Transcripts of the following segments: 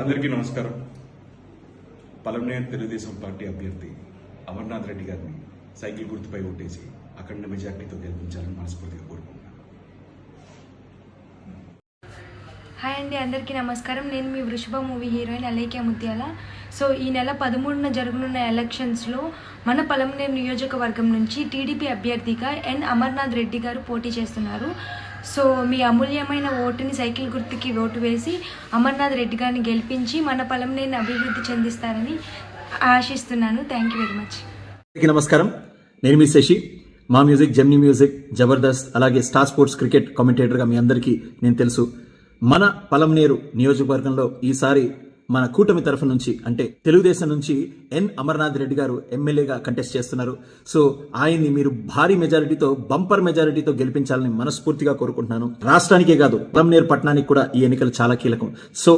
అందరికీ నమస్కారం. పలమనే తెలుగుదేశం పార్టీ అభ్యర్థి అమర్నాథ్ రెడ్డి గారిని సైకిల్ గుర్తుపై ఓటేసి అఖండ మెజార్టీతో గెలిపించాలని మనస్ఫూర్తిగా కోరుకుంటున్నాను. హాయ్ అండి అందరికీ నమస్కారం. నేను మీ వృషభ మూవీ హీరోయిన్ అలేఖ్య ముత్యాల. సో ఈ నెల పదమూడున జరగనున్న ఎలక్షన్స్లో మన పలమనేరు నియోజకవర్గం నుంచి టీడీపీ అభ్యర్థిగా ఎన్. అమర్నాథ్ రెడ్డి గారు పోటీ చేస్తున్నారు. సో మీ అమూల్యమైన ఓటుని సైకిల్ గుర్తుకి ఓటు వేసి అమర్నాథ్ రెడ్డి గారిని గెలిపించి మన పలమనేరుని అభివృద్ధి చెందిస్తారని ఆశిస్తున్నాను. థ్యాంక్ యూ వెరీ మచ్ నమస్కారం. నేను మీ శశి. మా మ్యూజిక్ జెమ్ని మ్యూజిక్ జబర్దస్త్ అలాగే స్టార్ స్పోర్ట్స్ క్రికెట్ కామెంటేటర్గా మీ అందరికీ నేను తెలుసు. మన పలంనేరు నియోజకవర్గంలో ఈసారి మన కూటమి తరఫు నుంచి అంటే తెలుగుదేశం నుంచి ఎన్. అమర్నాథ్ రెడ్డి గారు ఎమ్మెల్యేగా కంటెస్ట్ చేస్తున్నారు. సో ఆయన్ని మీరు భారీ మెజారిటీతో బంపర్ మెజారిటీతో గెలిపించాలని మనస్ఫూర్తిగా కోరుకుంటున్నాను. రాష్ట్రానికే కాదు పలంనేరు పట్టణానికి కూడా ఈ ఎన్నికలు చాలా కీలకం. సో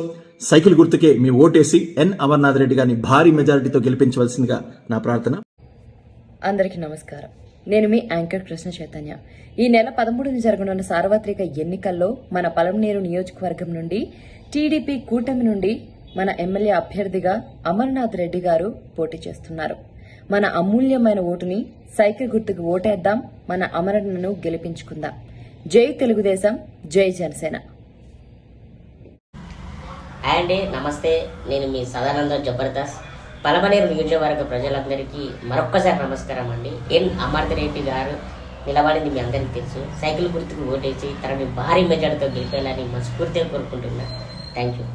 సైకిల్ గుర్తుకే మీ ఓటేసి ఎన్. అమర్నాథ్ రెడ్డి గారిని భారీ మెజారిటీతో గెలిపించవలసిందిగా నా ప్రార్థన. అందరికీ నమస్కారం. నేను మీ యాంకర్ కృష్ణ చైతన్య. ఈ నెల పదమూడున జరగనున్న సార్వత్రిక ఎన్నికల్లో మన పలంనేరు నియోజకవర్గం నుండి టీడీపీ కూటమి నుండి మన ఎమ్మెల్యే అభ్యర్థిగా అమర్నాథ్ రెడ్డి గారు పోటీ చేస్తున్నారు. మన అమూల్యమైన ఓటుని సైకిల్ గుర్తుకు ఓటేద్దాం. మన అమరణను గెలిపించుకుందాం. జై తెలుగుదేశం జై జనసేన. హాయ్ అండి నమస్తే. నేను మీ సదానంద జబర్దస్త్. పలమనేరు నియోజకవర్గ ప్రజలందరికీ మరొక్కసారి నమస్కారం అండి. ఎన్ అమర్త రెడ్డి గారు నిలబడింది మీ అందరికీ తెలుసు. సైకిల్ గుర్తుకు ఓటేసి తనని భారీ మెజార్టీతో గెలిపేయాలని మనస్ఫూర్తిగా కోరుకుంటున్నా. Thank you